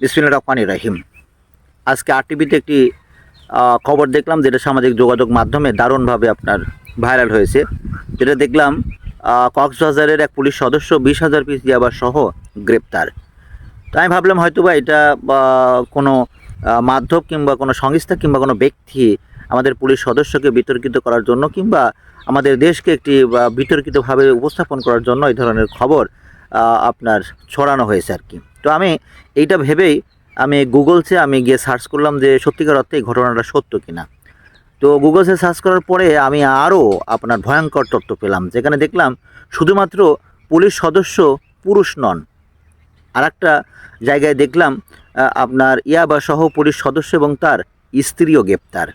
বিসমিল্লা রহমানি রহিম। আজকে আর টিভিতে একটি খবর দেখলাম যেটা সামাজিক যোগাযোগ মাধ্যমে দারুণভাবে আপনার ভাইরাল হয়েছে। যেটা দেখলাম কক্সবাজারের এক পুলিশ সদস্য বিশ হাজার পিস ইয়াবা সহ গ্রেপ্তার। তো আমি ভাবলাম হয়তো বা এটা কোনো মাধ্যম কিংবা কোনো সংস্থা কিংবা কোনো ব্যক্তি আমাদের পুলিশ সদস্যকে বিতর্কিত করার জন্য কিংবা আমাদের দেশকে একটি বিতর্কিতভাবে উপস্থাপন করার জন্য এই ধরনের খবর আপনার ছড়ানো হয়েছে আর কি। তো আমি এইটা ভেবেই আমি গুগলসে আমি গিয়ে সার্চ করলাম যে সত্যিকার অর্থে এই ঘটনাটা সত্য কিনা। তো গুগলসে সার্চ করার পরে আমি আরও আপনার ভয়ঙ্কর তথ্য পেলাম, যেখানে দেখলাম শুধুমাত্র পুলিশ সদস্য পুরুষ নন। আর একটা জায়গায় দেখলাম আপনার ইয়াবা সহ পুলিশ সদস্য এবং তার স্ত্রীও গ্রেপ্তার।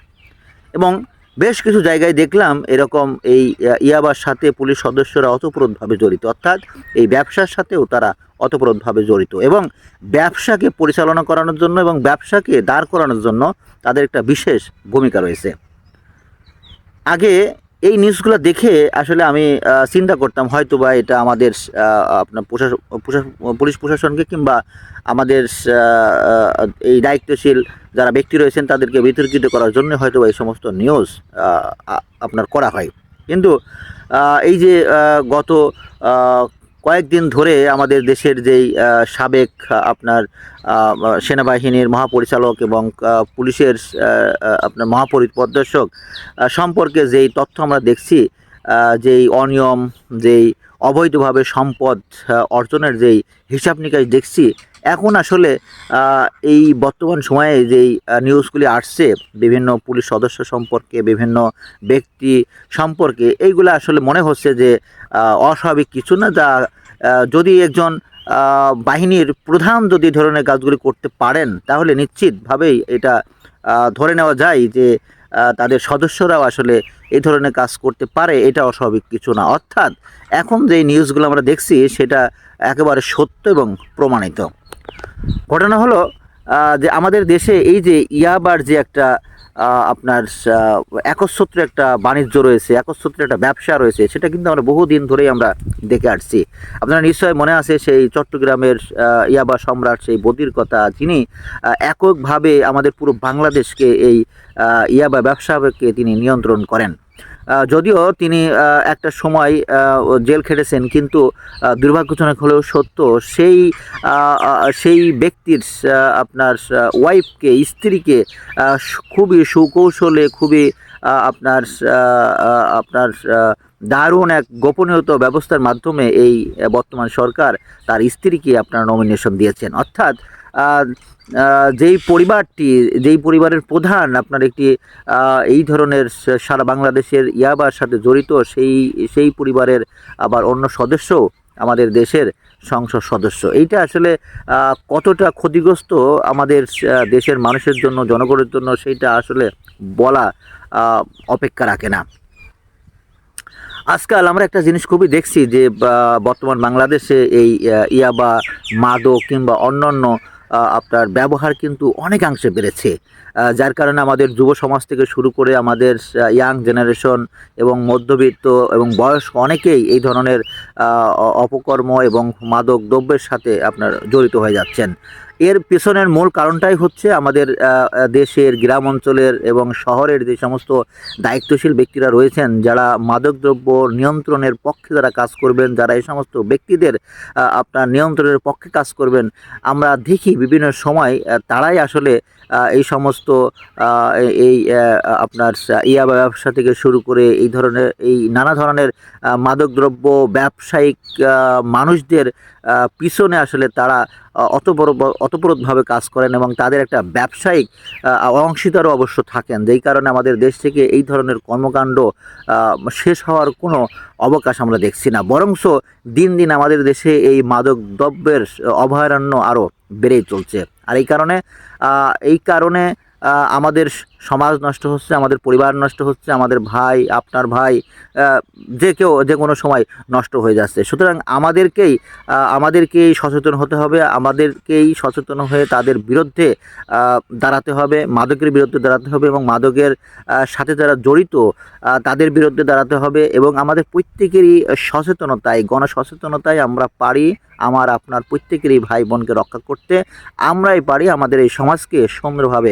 এবং বেশ কিছু জায়গায় দেখলাম এরকম এই ইয়াবার সাথে পুলিশ সদস্যরা অতপ্রোধভাবে জড়িত। অর্থাৎ এই ব্যবসার সাথেও তারা অতপ্রোধভাবে জড়িত এবং ব্যবসাকে পরিচালনা করানোর জন্য এবং ব্যবসাকে দাঁড় করানোর জন্য তাদের একটা বিশেষ ভূমিকা রয়েছে। আগে এই নিউজগুলো দেখে আসলে আমি চিন্তা করতাম হয়তো বা এটা আমাদের আপনার প্রশাসন পুলিশ প্রশাসনকে কিংবা আমাদের এই দায়িত্বশীল যারা ব্যক্তি রয়েছেন তাদেরকে বিতর্কিত করার জন্য হয়তো বা এই সমস্ত নিউজ আপনার করা হয়। কিন্তু এই যে গত কয়েকদিন ধরে আমাদের দেশের যেই সাবেক আপনার সেনাবাহিনীর মহাপরিচালক এবং পুলিশের আপনার মহাপরিদর্শক সম্পর্কে যেই তথ্য আমরা দেখছি যেই অনিয়ম, যেই অবৈধভাবে সম্পদ অর্জনের যেই হিসাব নিকাশ দেখছি এখন আসলে এই বর্তমান সময়ে যেই নিউজগুলি আসছে, বিভিন্ন পুলিশ সদস্য সম্পর্কে, বিভিন্ন ব্যক্তি সম্পর্কে, এইগুলো আসলে মনে হচ্ছে যে অস্বাভাবিক কিছু না, যা যদি একজন বাহিনীর প্রধান যদি ধরনের কাজগুলি করতে পারেন, তাহলে নিশ্চিতভাবেই এটা ধরে নেওয়া যায় যে তাদের সদস্যরাও আসলে এই ধরনের কাজ করতে পারে, এটা অস্বাভাবিক কিছু না। অর্থাৎ এখন যে নিউজগুলো আমরা দেখছি, সেটা একেবারে সত্য এবং প্রমাণিত। ঘটনা হলো যে আমাদের দেশে এই যে ইয়াবার যে একটা আপনার একচ্ছত্র একটা বাণিজ্য রয়েছে, একচ্ছত্র একটা ব্যবসা রয়েছে, সেটা কিন্তু আমরা বহুদিন ধরেই আমরা দেখে আসছি। আপনারা নিশ্চয় মনে আছে সেই চট্টগ্রামের ইয়াবা সম্রাট, সেই বদির কথা, যিনি এককভাবে আমাদের পুরো বাংলাদেশকে এই ইয়াবা ব্যবসাকে তিনি নিয়ন্ত্রণ করেন। যদিও তিনি একটা সময় জেল খেটেছেন, কিন্তু দুর্ভাগ্যজনক হলেও সত্য, সেই সেই ব্যক্তির আপনার ওয়াইফকে স্ত্রীকে খুবই সুকৌশলে, খুবই আপনার আপনার দারুণ এক গোপনীয়তা ব্যবস্থার মাধ্যমে এই বর্তমান সরকার তার স্ত্রীকে আপনার নমিনেশন দিয়েছেন। অর্থাৎ যেই পরিবারটি, যেই পরিবারের প্রধান আপনার একটি এই ধরনের সারা বাংলাদেশের ইয়াবার সাথে জড়িত, সেই সেই পরিবারের আবার অন্য সদস্য আমাদের দেশের সংসদ সদস্য। এইটা আসলে কতটা ক্ষতিগ্রস্ত আমাদের দেশের মানুষের জন্য, জনগণের জন্য, সেইটা আসলে বলা অপেক্ষা রাখে না। আজকাল আমরা একটা জিনিস খুবই দেখছি যে বর্তমান বাংলাদেশে এই ইয়াবা, মাদক কিংবা অন্যান্য আপনার ব্যবহার কিন্তু অনেকাংশে বেড়েছে। যার কারণে আমাদের যুব সমাজ থেকে শুরু করে আমাদের ইয়াং জেনারেশন এবং মধ্যবিত্ত এবং বয়স্ক অনেকেই এই ধরনের অপকর্ম এবং মাদক দ্রব্যের সাথে আপনার জড়িত হয়ে যাচ্ছেন। এর পেছনের মূল কারণটাই হচ্ছে আমাদের দেশের গ্রাম অঞ্চলের এবং শহরের যে সমস্ত দায়িত্বশীল ব্যক্তিরা রয়েছেন যারা মাদকদ্রব্য নিয়ন্ত্রণের পক্ষে যারা কাজ করবেন যারা এই সমস্ত ব্যক্তিদের আপনার নিয়ন্ত্রণের পক্ষে কাজ করবেন আমরা দেখি বিভিন্ন সময় তারাই আসলে এই সমস্ত এই- আপনার ইয়া ব্যবসা থেকে শুরু করে এই ধরনের এই নানা ধরনের মাদকদ্রব্য ব্যবসায়িক মানুষদের পিছনে আসলে তারা আহ, অতপর অতপ্রতভাবে কাজ করেন এবং তাদের একটা ব্যবসায়িক অংশীদারও অবশ্য থাকেন। যেই কারণে আমাদের দেশ থেকে এই ধরনের কর্মকাণ্ড শেষ হওয়ার কোনো অবকাশ আমরা দেখছি না। বরংস দিন দিন আমাদের দেশে এই মাদক দ্রব্যের অভয়ারণ্য আরও বেড়েই চলছে। আর এই কারণে এই কারণে আমাদের সমাজ নষ্ট হচ্ছে, আমাদের পরিবার নষ্ট হচ্ছে, আমাদের ভাই, আপনার ভাই যে কেউ, যে কোনো সময় নষ্ট হয়ে যাচ্ছে। সুতরাং আমাদেরকেই আমাদেরকেই সচেতন হতে হবে, আমাদেরকেই সচেতন হয়ে তাদের বিরুদ্ধে দাঁড়াতে হবে, মাদকের বিরুদ্ধে দাঁড়াতে হবে এবং মাদকের সাথে যারা জড়িত তাদের বিরুদ্ধে দাঁড়াতে হবে এবং আমাদের প্রত্যেকেরই সচেতনতায়, গণসচেতনতায় আমরা পারি আমার, আপনার প্রত্যেকেরই ভাই বোনকে রক্ষা করতে। আমরাই পারি আমাদের এই সমাজকে সুন্দরভাবে